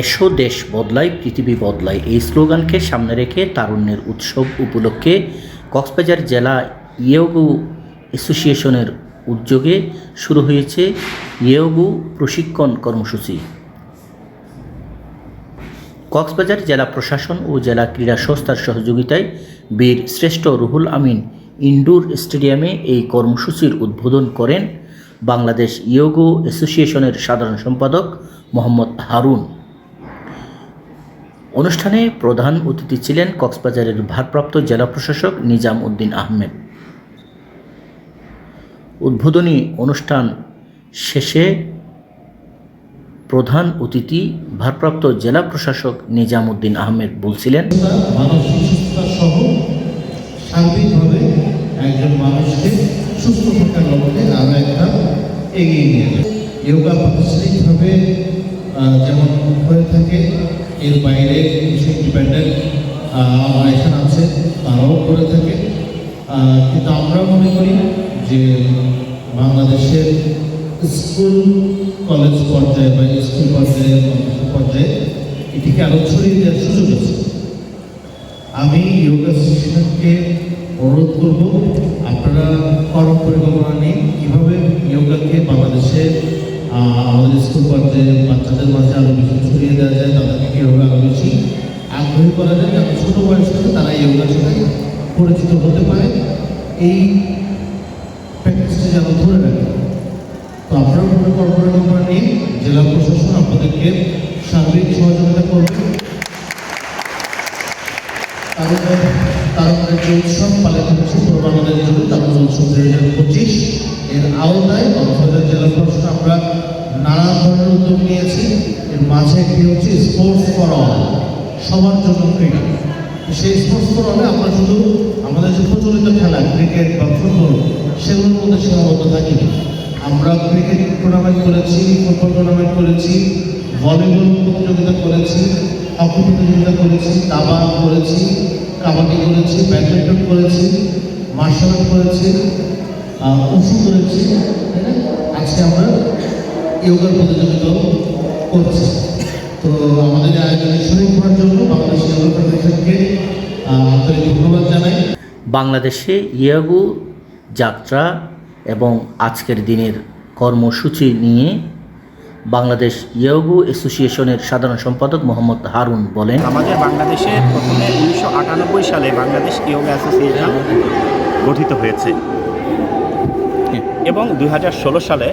এসো দেশ বদলায় পৃথিবী বদলায় এই স্লোগানকে সামনে রেখে তারুণ্যের উৎসব উপলক্ষে কক্সবাজার জেলা ইয়োগু অ্যাসোসিয়েশনের উদ্যোগে শুরু হয়েছে ইয়োগু প্রশিক্ষণ কর্মসূচি। কক্সবাজার জেলা প্রশাসন ও জেলা ক্রীড়া সংস্থার সহযোগিতায় বীর শ্রেষ্ঠ রুহুল আমিন ইনডোর স্টেডিয়ামে এই কর্মসূচির উদ্বোধন করেন বাংলাদেশ ইয়োগো অ্যাসোসিয়েশনের সাধারণ সম্পাদক মোহাম্মদ হারুন। অনুষ্ঠানে প্রধান অতিথি ছিলেন কক্সবাজারের ভারপ্রাপ্ত জেলা প্রশাসক নিজাম উদ্দিন আহমেদ। উদ্বোধনী অনুষ্ঠান শেষে প্রধান অতিথি ভারপ্রাপ্ত জেলা প্রশাসক নিজাম উদ্দিন আহমেদ বলছিলেন যেমন হয়ে থাকে এর বাইরে কিছু ইন্ডিপেন্ডেন্ট অর্গানাইজেশন আছে, তারাও করে থাকে। কিন্তু আমরা মনে করি যে বাংলাদেশের স্কুল, কলেজ পর্যায়ে বা স্কুল পর্যায়ে পর্যায়ে এটিকে আরও ছড়িয়ে দেওয়ার সুযোগ আছে। আমি যোগা শিক্ষককে অনুরোধ করব, আপনারা কর্ম পরিকল্পনা নিন কীভাবে যোগাকে বাংলাদেশে আমাদের স্কুল পর্যায়ে বাচ্চাদের মাঝে আরও বেশি ছড়িয়ে দেওয়া যায়, তাদেরকে কীভাবে আরও বেশি আগ্রহী করা যায় যাতে ছোটো বয়স থেকে তারা যোগার সাথে পরিচিত হতে পারে। এই প্র্যাকটিসটা যেন ধরে রাখে। তো আপনারা কর্ম পরিকল্পনা নিন, জেলা প্রশাসন আপনাদেরকে সার্বিক সহযোগিতা করবে। তারপরে যে উৎসব, পালিত হচ্ছে পূর্ব বাংলাদেশ জুড়ে তারপরে উৎসব দুই হাজার পঁচিশ। এর আওতায় কক্সবাজার জেলা প্রশাসন, আমরা নানা ধরনের উদ্যোগ নিয়েছি। এর মাঝে একটি হচ্ছে স্পোর্টস ফর অল সবার জন্য ক্রীড়া। তো সেই স্পোর্টস ফর অলে আমরা শুধু আমাদের যে প্রচলিত খেলা ক্রিকেট বা ফুটবল সেগুলোর মধ্যে সীমাবদ্ধ থাকি। আমরা ক্রিকেট টুর্নামেন্ট করেছি ফুটবল টুর্নামেন্ট করেছি ভলিবল প্রতিযোগিতা করেছি হকি প্রতিযোগিতা করেছি, দাবা করেছি, কাবাডি করেছি ব্যাডমিন্টন করেছি মার্শাল আর্ট করেছি উশু করেছি আজকে আমরা যোগার প্রতিযোগিতাও করছি। তো আমাদের আয়োজনে শরীর করার জন্য বাংলাদেশ যোগা ফেডারেশনকে আন্তরিক ধন্যবাদ জানাই। বাংলাদেশে ইয়াগু যাত্রা এবং আজকের দিনের কর্মসূচি নিয়ে বাংলাদেশ ইয়াগু অ্যাসোসিয়েশনের সাধারণ সম্পাদক মোহাম্মদ হারুন বলেন আমাদের বাংলাদেশে প্রথমে উনিশশো আটানব্বই সালে বাংলাদেশ ইয়োগা অ্যাসোসিয়েশন গঠিত হয়েছে। এবং দু হাজার ষোলো সালে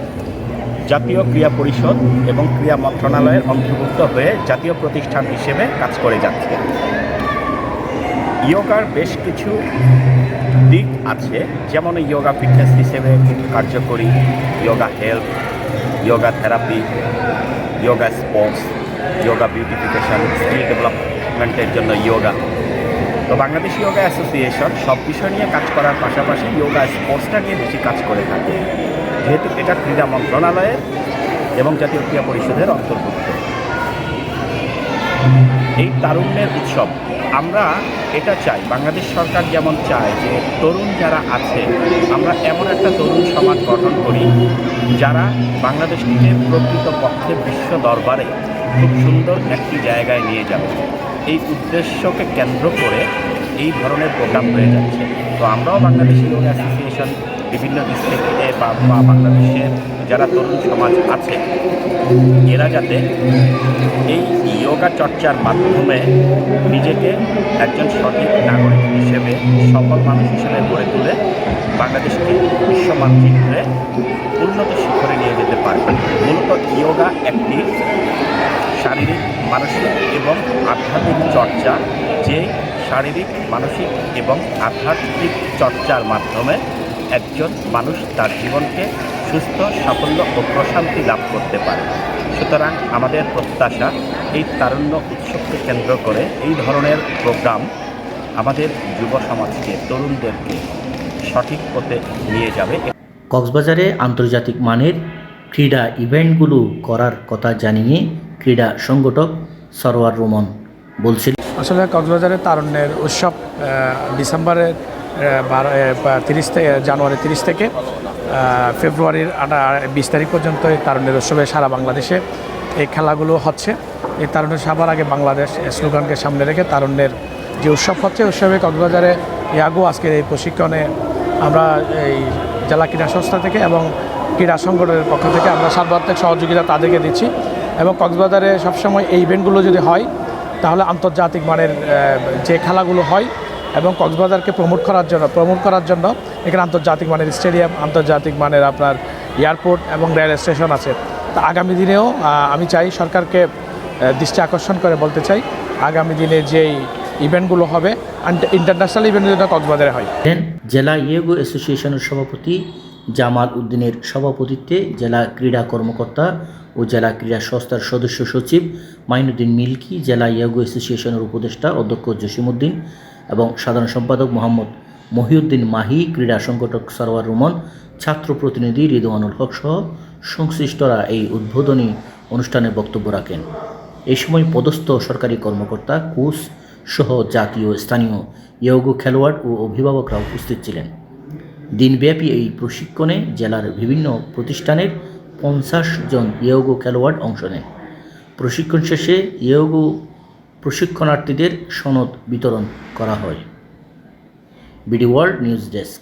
জাতীয় ক্রীড়া পরিষদ এবং ক্রীড়া মন্ত্রণালয়ের অন্তর্ভুক্ত হয়ে জাতীয় প্রতিষ্ঠান হিসেবে কাজ করে যাচ্ছে। ইয়োগার বেশ কিছু দিক আছে, যেমন ইয়োগা ফিটনেস হিসেবে কার্যকরী, yoga health, yoga therapy, yoga sports, yoga beautification, skill ডেভেলপমেন্টের জন্য ইয়োগা। তো বাংলাদেশ ইয়োগা অ্যাসোসিয়েশন সব বিষয় নিয়ে কাজ করার পাশাপাশি ইয়োগা স্পোর্টসটা নিয়ে বেশি কাজ করে থাকে। যেহেতু এটা ক্রীড়া মন্ত্রণালয়ের এবং জাতীয় ক্রীড়া পরিষদের অন্তর্ভুক্ত। এই তারুণ্যের উৎসব, আমরা এটা চাই, বাংলাদেশ সরকার যেমন চায় যে তরুণ যারা আছে, আমরা এমন একটা তরুণ সমাজ গঠন করি, যারা বাংলাদেশকে প্রকৃত পক্ষে বিশ্ব দরবারে খুব সুন্দর একটি জায়গায় নিয়ে যাবে। এই উদ্দেশ্যকে কেন্দ্র করে এই ধরনের প্রোগ্রাম হয়ে যাচ্ছে। তো আমরাও বাংলাদেশ ইয়োগ অ্যাসোসিয়েশন বিভিন্ন ডিস্ট্রিক্টে বা বা বাংলাদেশের যারা তরুণ সমাজ আছে, এরা যাতে এই যোগা চর্চার মাধ্যমে নিজেকে একজন সঠিক নাগরিক হিসেবে, সফল মানুষ হিসেবে গড়ে তুলে বাংলাদেশকে বিশ্ব মানচিত্রে উন্নত শিখরে নিয়ে যেতে পারবে মূলত যোগা একটি শারীরিক, মানসিক এবং আধ্যাত্মিক চর্চা যে শারীরিক, মানসিক এবং আধ্যাত্মিক চর্চার মাধ্যমে একজন মানুষ তার জীবনকে সুস্থ সাফল্য ও প্রশান্তি লাভ করতে পারে। সুতরাং আমাদের প্রত্যাশা এই তারুণ্য উৎসবকে কেন্দ্র করে এই ধরনের প্রোগ্রাম আমাদের যুব সমাজকে তরুণদেরকে সঠিক পথে নিয়ে যাবে। কক্সবাজারে আন্তর্জাতিক মানের ক্রীড়া ইভেন্টগুলো করার কথা জানিয়ে ক্রীড়া সংগঠক সরোয়ার রোমন বলছিলেন। আসলে কক্সবাজারের তারুণ্যের উৎসব ডিসেম্বরের তিরিশ থেকে জানুয়ারি তিরিশ থেকে ফেব্রুয়ারির আটা বিশ তারিখ পর্যন্ত এই তারুণ্যের উৎসবে সারা বাংলাদেশে এই খেলাগুলো হচ্ছে। এই তারুণ্যের সবার আগে বাংলাদেশ স্লোগানকে সামনে রেখে তারুণ্যের যে উৎসব হচ্ছে উৎসবে কক্সবাজারে ইয়াগো আজকের এই প্রশিক্ষণে আমরা এই জেলা ক্রীড়া সংস্থা থেকে এবং ক্রীড়া সংগঠনের পক্ষ থেকে আমরা সার্বাত্মক সহযোগিতা তাদেরকে দিচ্ছি এবং কক্সবাজারে সবসময় এই ইভেন্টগুলো যদি হয়, তাহলে আন্তর্জাতিক মানের যে খেলাগুলো হয় এবং কক্সবাজারকে প্রমোট করার জন্য প্রমোট করার জন্য এখানে আন্তর্জাতিক মানের স্টেডিয়াম আন্তর্জাতিক মানের আপনার এয়ারপোর্ট এবং রেল স্টেশন আছে। তা আগামী দিনেও আমি চাই সরকারকে দৃষ্টি আকর্ষণ করে বলতে চাই, আগামী দিনে যেই ইভেন্টগুলো হবে ইন্টারন্যাশনাল ইভেন্ট যেটা কক্সবাজারে হয়। জেলা ইয়েগো অ্যাসোসিয়েশনের সভাপতি জামাল উদ্দিনের সভাপতিত্বে জেলা ক্রীড়া কর্মকর্তা ও জেলা ক্রীড়া সংস্থার সদস্য সচিব মাইনুদ্দিন মিল্কি, জেলা ইয়েগো অ্যাসোসিয়েশনের উপদেষ্টা অধ্যক্ষ জসিমউদ্দিন এবং সাধারণ সম্পাদক মোহাম্মদ মহিউদ্দিন মাহি, ক্রীড়া সংগঠক সরওয়ার রুমন, ছাত্র প্রতিনিধি রিদওয়ানুল হক সহ সংশ্লিষ্টরা এই উদ্বোধনী অনুষ্ঠানে বক্তব্য রাখেন। এই সময় পদস্থ সরকারি কর্মকর্তা, কোচ সহ জাতীয় স্থানীয় ইয়োগো খেলোয়াড় ও অভিভাবকরা উপস্থিত ছিলেন। দিনব্যাপী এই প্রশিক্ষণে জেলার বিভিন্ন প্রতিষ্ঠানের পঞ্চাশ জন ইয়োগো খেলোয়াড় অংশ নেন। প্রশিক্ষণ শেষে ইয়োগো প্রশিক্ষণার্থীদের সনদ বিতরণ করা হয়। BD world news desk.